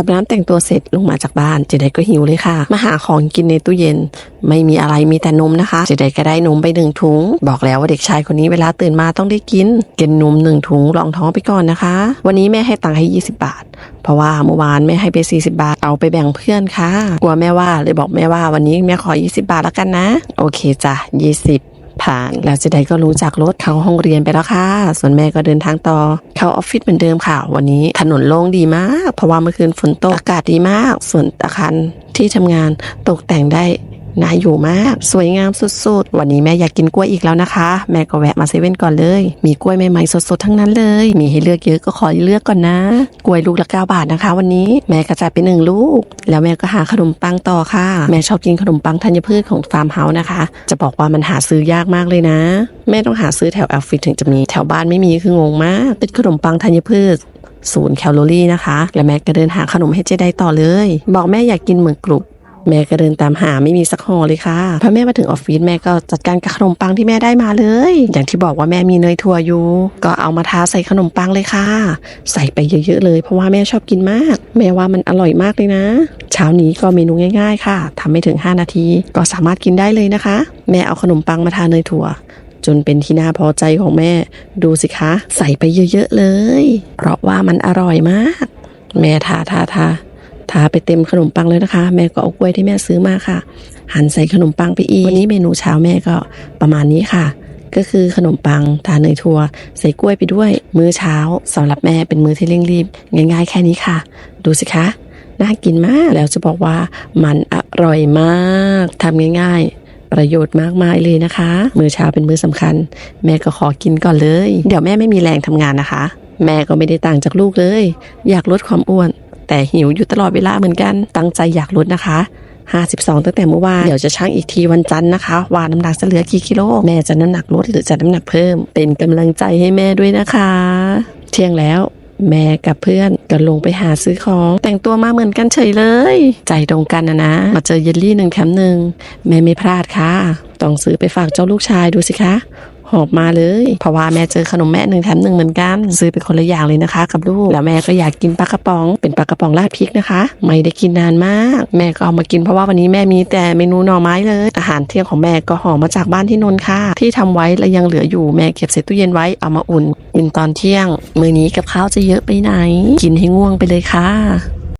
อาบน้ำแต่งตัวเสร็จลงมาจากบ้านเจไดก็หิวเลยค่ะ มาหาของกินในตู้เย็น ไม่มีอะไรมีแต่นมนะคะเจไดก็ได้นมไปหนึ่งถุง บอกแล้วว่าเด็กชายคนนี้เวลาตื่นมาต้องได้กินกินนมหนึ่งถุงรองท้องไปก่อนนะคะ วันนี้แม่ให้ตังค์ให้ 20 บาท เพราะว่าเมื่อวานแม่ให้ไป 40 บาทเอาไปแบ่งเพื่อนค่ะ กลัวแม่ว่าเลยบอกแม่ว่าวันนี้แม่ขอ 20 บาทแล้วกันนะ โอเคจ้ะ20 ผ่าน แล้วเจไดก็รู้จักรถเข้าห้องเรียนไปแล้วค่ะ ส่วนแม่ก็เดินทางต่อ เข้าออฟฟิศเหมือนเดิมค่ะ วันนี้ถนนโล่งดีมาก เพราะว่าเมื่อคืนฝนตกอากาศดีมาก ส่วนอาคารที่ทำงานตกแต่งได้ น่าอยู่มาก สวยงามสุดๆ วันนี้แม่อยากกินกล้วยอีกแล้วนะคะ แม่ก็แวะมาเซเว่นก่อนเลย มีกล้วยใหม่ๆสดๆทั้งนั้นเลย มีให้เลือกเยอะก็ขอเลือกก่อนนะ กล้วยลูกละ9บาทนะคะ วันนี้แม่กระจายไปหนึ่งลูก แล้วแม่ก็หาขนมปังต่อค่ะ แม่ชอบกินขนมปังธัญพืชของฟาร์มเฮาส์นะคะ จะบอกว่ามันหาซื้อยากมากเลยนะ แม่ต้องหาซื้อแถวแอลฟิตถึงจะมีแถวบ้านไม่มีคืองงมากเป็นขนมปังธัญพืชศูนย์แคลอรี่นะคะ และแม่ก็เดินหาขนมให้เจไดต่อเลย บอกแม่อยากกินเหมือนกรุบ แม่ก็เดินตามหาไม่มีสักห่อเลยค่ะพอแม่มาถึงออฟฟิศแม่ก็จัดการกับขนมปังที่แม่ได้มาเลย อย่างที่บอกว่าแม่มีเนยถั่วอยู่ ก็เอามาทาใส่ขนมปังเลยค่ะ ใส่ไปเยอะๆเลยเพราะว่าแม่ชอบกินมาก แม่ว่ามันอร่อยมากเลยนะ เช้านี้ก็เมนูง่าย ๆ ค่ะทำไม่ถึง 5 นาที ก็สามารถกินได้เลยนะคะ แม่เอาขนมปังมาทาเนยถั่วจนเป็นที่น่าพอใจของแม่ ดูสิคะ ใส่ไปเยอะๆเลย เพราะว่ามันอร่อยมาก แม่ทาทาทา ทาไปเต็มขนมปังเลยนะคะ แม่ก็เอากล้วยที่แม่ซื้อมาค่ะ หั่นใส่ขนมปังไปอีกวันนี้เมนูเช้าแม่ก็ประมาณนี้ค่ะ ก็คือขนมปังทาเนยถั่วใส่กล้วยไปด้วยมื้อเช้าสำหรับแม่เป็นมื้อที่เร่งรีบ ง่าย ๆ แค่นี้ค่ะ ดูสิคะน่ากินมากแล้วจะบอกว่ามันอร่อยมากทำง่ายๆประโยชน์มากมายเลยนะคะ มื้อเช้าเป็นมื้อสำคัญ แม่ก็ขอกินก่อนเลย เดี๋ยวแม่ไม่มีแรงทำงานนะคะ แม่ก็ไม่ได้ต่างจากลูกเลย อยากลดความอ้วน แต่หิวอยู่ตลอดเวลาเหมือนกันตั้งใจอยากลดนะคะ52 ตั้งแต่เมื่อวาน เดี๋ยวจะชั่งอีกทีวันจันทร์นะคะว่าน้ำหนักจะเหลือกี่กิโล แม่จะน้ำหนักลดหรือจะน้ำหนักเพิ่ม เป็นกำลังใจให้แม่ด้วยนะคะ เที่ยงแล้ว แม่กับเพื่อนก็ลงไปหาซื้อของ แต่งตัวมาเหมือนกันเฉยเลย ใจตรงกันนะนะ มาเจอเยลลี่หนึ่งแถมหนึ่งแม่ไม่พลาดค่ะ ต้องซื้อไปฝากเจ้าลูกชายดูสิคะ หอบมาเลย เพราะว่าแม่เจอขนมแม่หนึ่งแถมหนึ่งเหมือนกัน ซื้อไปคนละอย่างเลยนะคะ กับลูก แล้วแม่ก็อยากกินปลากระป๋อง เป็นปลากระป๋องราดพริกนะคะ ไม่ได้กินนานมาก แม่ก็เอามากินเพราะว่าวันนี้แม่มีแต่เมนูหน่อไม้เลย อาหารเที่ยงของแม่ก็ห่อมาจากบ้านที่นนท์ค่ะ ที่ทำไว้และยังเหลืออยู่แม่เก็บใส่ตู้เย็นไว้เอามาอุ่นกินตอนเที่ยง มื้อนี้กับข้าวจะเยอะไปไหน กินให้ง่วงไปเลยค่ะ